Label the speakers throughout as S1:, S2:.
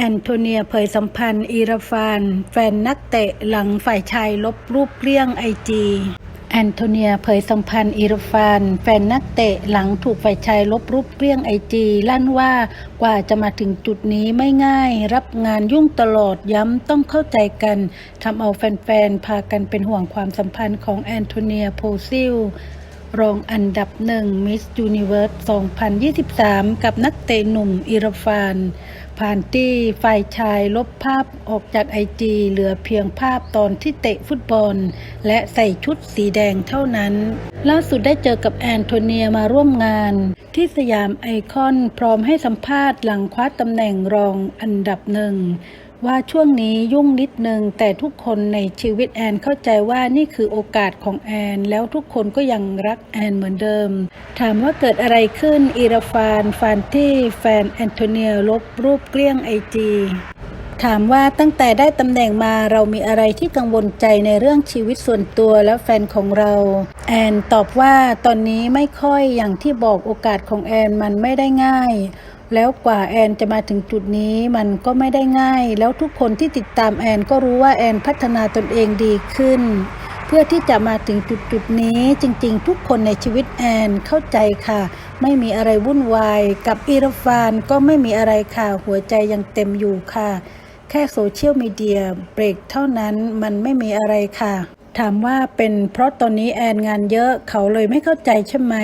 S1: แอนโทเนียเผยสัมพันธ์อีราฟาน แฟนนักเตะหลังฝ่ายชายลบรูปเกลี้ยงไอจีแอนโทเนียเผยสัมพันธ์อีราฟาน แฟนนักเตะหลังถูกฝ่ายชายลบรูปเกลี้ยงไอจีลั่นว่ากว่าจะมาถึงจุดนี้ไม่ง่าย รับงานยุ่งตลอดย้ำต้องเข้าใจกันทำเอาแฟนๆ พากันเป็นห่วงความสัมพันธ์ของแอนโทเนียโพซิล รองอันดับหนึ่งมิสยูนิเวิร์ส2023 กับนักเตะหนุ่มอิรฟานผ่านที่ฝ่ายชายลบภาพออกจากไอจีเหลือเพียงภาพตอนที่เตะฟุตบอล และใส่ชุดสีแดงเท่านั้น ล่าสุดได้เจอกับแอนโทเนียมาร่วมงาน ที่สยามไอคอนพร้อมให้สัมภาษณ์หลังคว้าตำแหน่งรองอันดับหนึ่ง ว่าช่วงนี้ยุ่งนิดนึง แต่ทุกคนในชีวิตแอนเข้าใจว่านี่คือโอกาสของแอน แล้วทุกคนก็ยังรักแอนเหมือนเดิม ถามว่าเกิดอะไรขึ้นอีราฟานฟานที่แฟนแอนโทเนียลบรูปเกลี้ยงไอจี ถามว่าตั้งแต่ได้ตำแหน่งมาเรามีอะไรที่กังวลใจในเรื่องชีวิตส่วนตัวและแฟนของเรา แอนตอบว่าตอนนี้ไม่ค่อยอย่างที่บอกโอกาสของแอนมันไม่ได้ง่าย แล้วกว่าแอนจะมาถึงจุดนี้มันก็ไม่ได้ง่าย แล้วทุกคนที่ติดตามแอนก็รู้ว่าแอนพัฒนาตนเองดีขึ้น เพื่อที่จะมาถึงจุดจุดนี้จริงๆ ทุกคนในชีวิตแอนเข้าใจค่ะ ไม่มีอะไรวุ่นวาย กับอีรฟานก็ไม่มีอะไรค่ะหัวใจยังเต็มอยู่ค่ะ แค่โซเชียลมีเดียเบรกเท่านั้นมันไม่มีอะไรค่ะ ถามว่าเป็นเพราะตอนนี้แอนงานเยอะเขาเลยไม่เข้าใจใช่ไหม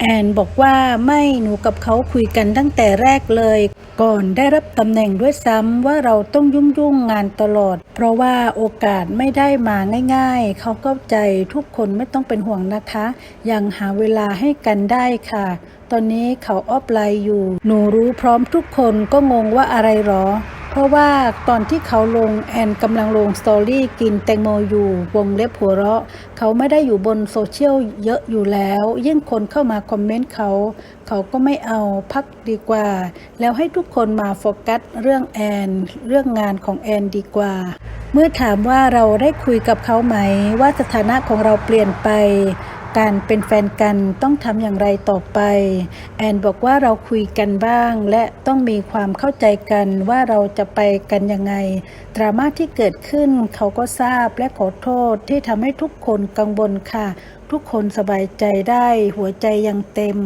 S1: แอนบอกว่าไม่หนูกับเขาคุยกันตั้งแต่แรกเลย ก่อนได้รับตำแหน่งด้วยซ้ำว่าเราต้องยุ่งยุ่งงานตลอด เพราะว่าโอกาสไม่ได้มาง่าย ๆ เขาเข้าใจทุกคนไม่ต้องเป็นห่วงนะคะ ยังหาเวลาให้กันได้ค่ะ ตอนนี้เขาออฟไลน์อยู่ หนูรู้พร้อมทุกคนก็งงว่าอะไรหรอ เพราะว่าตอนที่เขาลงแอนกำลังลงสตอรี่กินแตงโมอยู่วงเล็บหัวเราะ เขาไม่ได้อยู่บนโซเชียลเยอะอยู่แล้ว ยิ่งคนเข้ามาคอมเมนต์เขา เขาก็ไม่เอาพักดีกว่า แล้วให้ทุกคนมาโฟกัสเรื่องแอน เรื่องงานของแอนดีกว่า เมื่อถามว่าเราได้คุยกับเขาไหม ว่าสถานะของเราเปลี่ยนไป การเป็นแฟนกันต้องทำอย่างไรต่อไป แอนบอกว่าเราคุยกันบ้าง และต้องมีความเข้าใจกันว่าเราจะไปกันยังไง ดราม่าที่เกิดขึ้นเขาก็ทราบและขอโทษที่ทำให้ทุกคนกังวลค่ะ ทุกคนสบายใจได้ หัวใจยังเต็ม